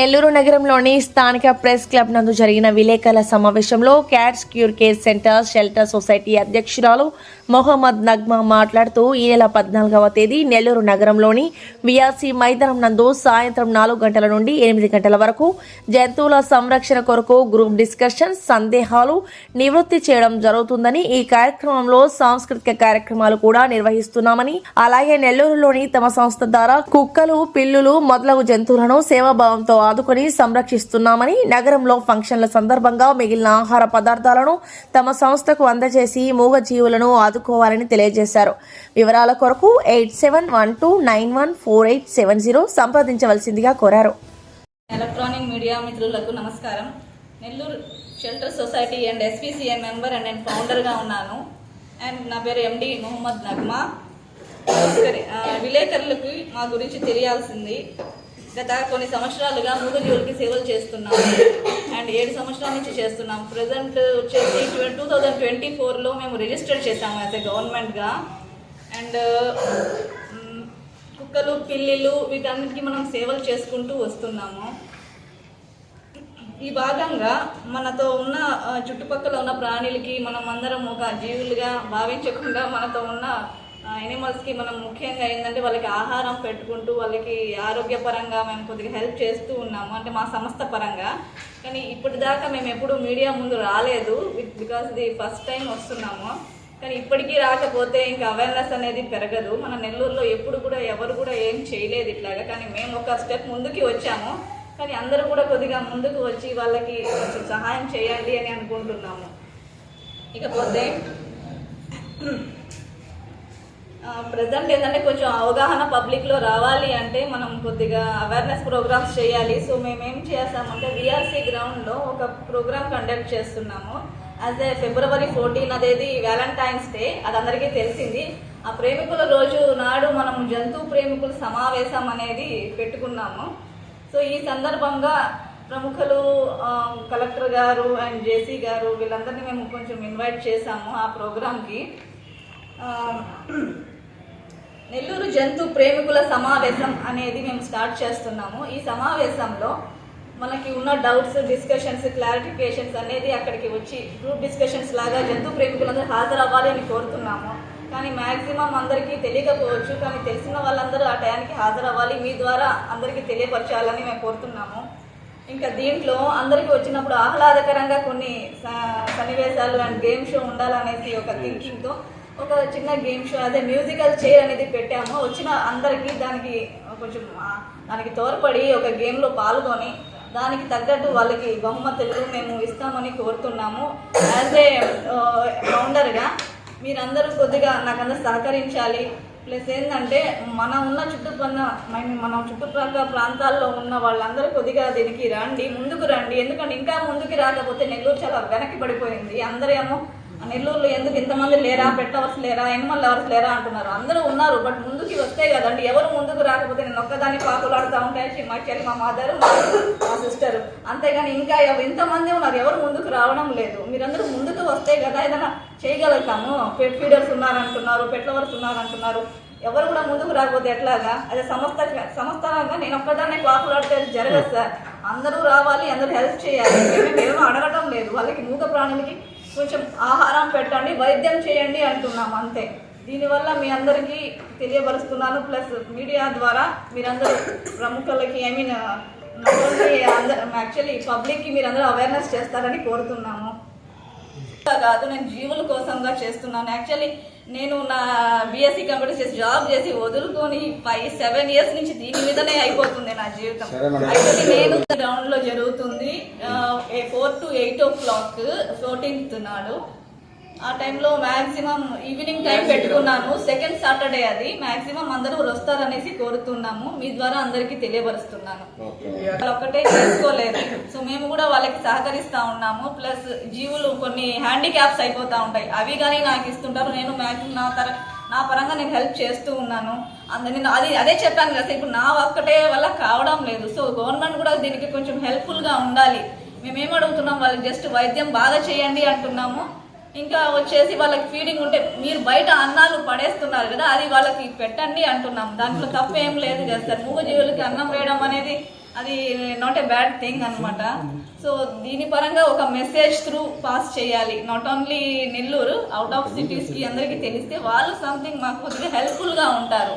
నెల్లూరు నగరంలోని స్థానిక press club నందు జరిగిన విలేకరుల సమావేశంలో cats cure care centre shelter society అధ్యక్షురాలు మొహమ్మద్ నగ్మా మాట్లాడుతూ ఈ నెల పద్నాలుగవ తేదీ నెల్లూరు నగరంలోని విఆర్సీ మైదానం నందు సాయంత్రం నాలుగు గంటల నుండి ఎనిమిది గంటల వరకు జంతువుల సంరక్షణ కొరకు గ్రూప్ డిస్కషన్ సందేహాలు నివృత్తి చేయడం జరుగుతుందని ఈ కార్యక్రమంలో సాంస్కృతిక కార్యక్రమాలు కూడా నిర్వహిస్తున్నామని అలాగే నెల్లూరులోని తమ సంస్థ ద్వారా కుక్కలు పిల్లులు మొదలగు జంతువులను సేవాభావంతో ఆదుకొని సంరక్షిస్తున్నామని నగరంలో ఫంక్షన్ల సందర్భంగా మిగిలిన ఆహార పదార్థాలను తమ సంస్థకు అందజేసి మూగ జీవులను ఆదుకోవాలని తెలియజేశారు. వివరాల కొరకు eight seven one two nine one four eight seven zero సంప్రదించవలసిందిగా కోరారు. ఎలక్ట్రానిక్ మీడియా మిత్రులకు నమస్కారం. Nellore shelter society and SPCN member and నేను ఫౌండర్గా ఉన్నాను. అండ్ నా పేరు ఎండి మొహమ్మద్ నగ్మా. సరే, ఆ, విలేకరులకి మా గురించి తెలియాల్సింది. గత కొన్ని సంవత్సరాలుగా మూగజీవులకి సేవలు చేస్తున్నాము అండ్ ఏడు సంవత్సరాల నుంచి చేస్తున్నాం. ప్రజెంట్ వచ్చేసి టూ థౌజండ్ ట్వంటీ ఫోర్లో మేము రిజిస్టర్ చేసాము యాజ్ ఎ గవర్నమెంట్గా. అండ్ కుక్కలు పిల్లిలు వీటన్నిటికీ మనం సేవలు చేసుకుంటూ వస్తున్నాము. ఈ భాగంగా మనతో ఉన్న చుట్టుపక్కల ఉన్న ప్రాణులకి మనం అందరం ఒక జీవులుగా భావించకుండా మనతో ఉన్న ఎనిమల్స్కి మనం ముఖ్యంగా ఏంటంటే వాళ్ళకి ఆహారం పెట్టుకుంటూ వాళ్ళకి ఆరోగ్యపరంగా మేము కొద్దిగా హెల్ప్ చేస్తూ ఉన్నాము. అంటే మా సంస్థ పరంగా. కానీ ఇప్పటిదాకా మేము ఎప్పుడు మీడియా ముందు రాలేదు బికాస్ ఇది ఫస్ట్ టైం వస్తున్నాము. కానీ ఇప్పటికీ రాకపోతే ఇంకా అవేర్నెస్ అనేది పెరగదు. మన నెల్లూరులో ఎప్పుడు కూడా ఎవరు కూడా ఏం చేయలేదు ఇట్లాగా. కానీ మేము ఒక స్టెప్ ముందుకి వచ్చాము. కానీ అందరూ కూడా కొద్దిగా ముందుకు వచ్చి వాళ్ళకి కొంచెం సహాయం చేయాలి అని అనుకుంటున్నాము. ఇకపోతే ప్రజెంట్ ఏంటంటే కొంచెం అవగాహన పబ్లిక్లో రావాలి అంటే మనం కొద్దిగా అవేర్నెస్ ప్రోగ్రామ్స్ చేయాలి. సో మేము ఏం చేస్తామంటే విఆర్సీ గ్రౌండ్లో ఒక ప్రోగ్రామ్ కండక్ట్ చేస్తున్నాము. యాజ్ ఏ ఫిబ్రవరి ఫోర్టీన్ అనేది వ్యాలంటైన్స్ డే అది అందరికీ తెలిసింది. ఆ ప్రేమికుల రోజు నాడు మనం జంతు ప్రేమికుల సమావేశం అనేది పెట్టుకున్నాము. సో ఈ సందర్భంగా ప్రముఖులు కలెక్టర్ గారు అండ్ జేసీ గారు వీళ్ళందరినీ మేము కొంచెం ఇన్వైట్ చేశాము ఆ ప్రోగ్రామ్కి నెల్లూరు జంతు ప్రేమికుల సమావేశం అనేది మేము స్టార్ట్ చేస్తున్నాము. ఈ సమావేశంలో మనకి ఉన్న డౌట్స్ డిస్కషన్స్ క్లారిఫికేషన్స్ అనేది అక్కడికి వచ్చి గ్రూప్ డిస్కషన్స్ లాగా జంతు ప్రేమికులందరూ హాజరవ్వాలి అని కోరుతున్నాము. కానీ మ్యాక్సిమం అందరికీ తెలియకపోవచ్చు కానీ తెలిసిన వాళ్ళందరూ ఆ టయానికి హాజరవ్వాలి. మీ ద్వారా అందరికీ తెలియపరచాలని మేము కోరుతున్నాము. ఇంకా దీంట్లో అందరికీ వచ్చినప్పుడు ఆహ్లాదకరంగా కొన్ని సన్నివేశాలు అండ్ గేమ్ షో ఉండాలనేసి ఒక థింకింగ్తో ఒక చిన్న గేమ్ షో అదే మ్యూజికల్ చైర్ అనేది పెట్టాము. వచ్చిన అందరికీ దానికి కొంచెం దానికి తోడ్పడి ఒక గేమ్లో పాల్గొని దానికి తగ్గట్టు వాళ్ళకి బహుమతులు మేము ఇస్తామని కోరుతున్నాము. యాజ్ ఏ ఫౌండర్గా మీరందరూ కొద్దిగా నాకందరూ సహకరించాలి. ప్లస్ ఏంటంటే మన ఉన్న చుట్టుపక్కల మన- మనం చుట్టుపక్కల ప్రాంతాల్లో ఉన్న వాళ్ళందరూ కొద్దిగా దీనికి రండి ముందుకు రండి. ఎందుకంటే ఇంకా ముందుకు రాకపోతే నెల్లూరు చాలా వెనక్కి పడిపోయింది. అందరేమో నెల్లూరులో ఎందుకు ఇంతమంది లేరా పెట్టవర్స్ లేరా ఎనిమల్ లవర్స్ లేరా అంటున్నారు. అందరూ ఉన్నారు బట్ ముందుకి వస్తే కదండి ఎవరు ముందుకు రాకపోతే నేను ఒక్కదాన్ని పాకులాడుతూ ఉంటాయి మా చెల్లి మా మదర్ మా సిస్టర్. అంతేగాని ఇంకా ఇంతమంది ఉన్నారు ఎవరు ముందుకు రావడం లేదు. మీరందరూ ముందుకు వస్తే కదా ఏదైనా చేయగలుగుతాము. పెట్ ఫీడర్స్ ఉన్నారంటున్నారు పెట్లవర్స్ ఉన్నారంటున్నారు. ఎవరు కూడా ముందుకు రాకపోతే ఎట్లాగా? అదే సంస్థ సంస్థగా నేను ఒక్కదాన్నే పాకులాడితే జరగదు సార్. అందరూ రావాలి అందరూ హెల్ప్ చేయాలి. మేము ఏమో అడగటం లేదు. వాళ్ళకి మూగ ప్రాణులకి కొంచెం ఆహారం పెట్టండి వైద్యం చేయండి అంటున్నాం అంతే. దీనివల్ల మీ అందరికీ తెలియపరుస్తున్నాను. ప్లస్ మీడియా ద్వారా మీరందరూ ప్రముఖులకి ఐ మీన్ అందరూ యాక్చువల్లీ పబ్లిక్కి మీరందరూ అవేర్నెస్ చేస్తారని కోరుతున్నాము. కాదు నేను జీవుల కోసంగా చేస్తున్నాను. యాక్చువల్లీ నేను నా బీఎస్సీ కంప్యూటర్ చేసి జాబ్ చేసి వదులుకొని ఫైవ్ సెవెన్ ఇయర్స్ నుంచి దీని మీదనే అయిపోతుంది నా జీవితం. యాక్చువల్లీ నేను గ్రౌండ్లో జరుగుతుంది four to eight o'clock fourteenth నాడు. ఆ టైంలో మాక్సిమం ఈవినింగ్ టైం పెట్టుకున్నాను. సెకండ్ సాటర్డే అది. మాక్సిమం అందరూ వస్తారనేసి కోరుతున్నాము. మీ ద్వారా అందరికీ తెలియపరుస్తున్నాను. వాళ్ళు ఒక్కటే చేసుకోలేదు. సో మేము కూడా వాళ్ళకి సహకరిస్తా ఉన్నాము. ప్లస్ జీవులు కొన్ని హ్యాండిక్యాప్స్ అయిపోతా ఉంటాయి. అవి కానీ నాకు ఇస్తుంటారు. నేను మ్యాక్సిమం నా తర నా పరంగా నేను హెల్ప్ చేస్తూ ఉన్నాను. అందు నేను అది అదే చెప్పాను కదా ఇప్పుడు నా ఒక్కటే వల్ల కావడం లేదు. సో గవర్నమెంట్ కూడా దీనికి కొంచెం హెల్ప్ఫుల్గా ఉండాలి. మేమేం అడుగుతున్నాం? వాళ్ళకి జస్ట్ వైద్యం బాగా చేయండి అంటున్నాము. ఇంకా వచ్చేసి వాళ్ళకి ఫీడింగ్ ఉంటే మీరు బయట అన్నాలు పడేస్తున్నారు కదా అది వాళ్ళకి పెట్టండి అంటున్నాం. దాంట్లో తప్పు ఏం లేదు కదా సార్. మూగజీవులకి అన్నం వేయడం అనేది అది నాట్ ఏ బ్యాడ్ థింగ్ అనమాట సో దీని పరంగా ఒక మెసేజ్ త్రూ పాస్ చేయాలి. Not only Nellore out of సిటీస్కి అందరికీ తెలిస్తే వాళ్ళు సంథింగ్ మాకు కొద్దిగా హెల్ప్ఫుల్గా ఉంటారు.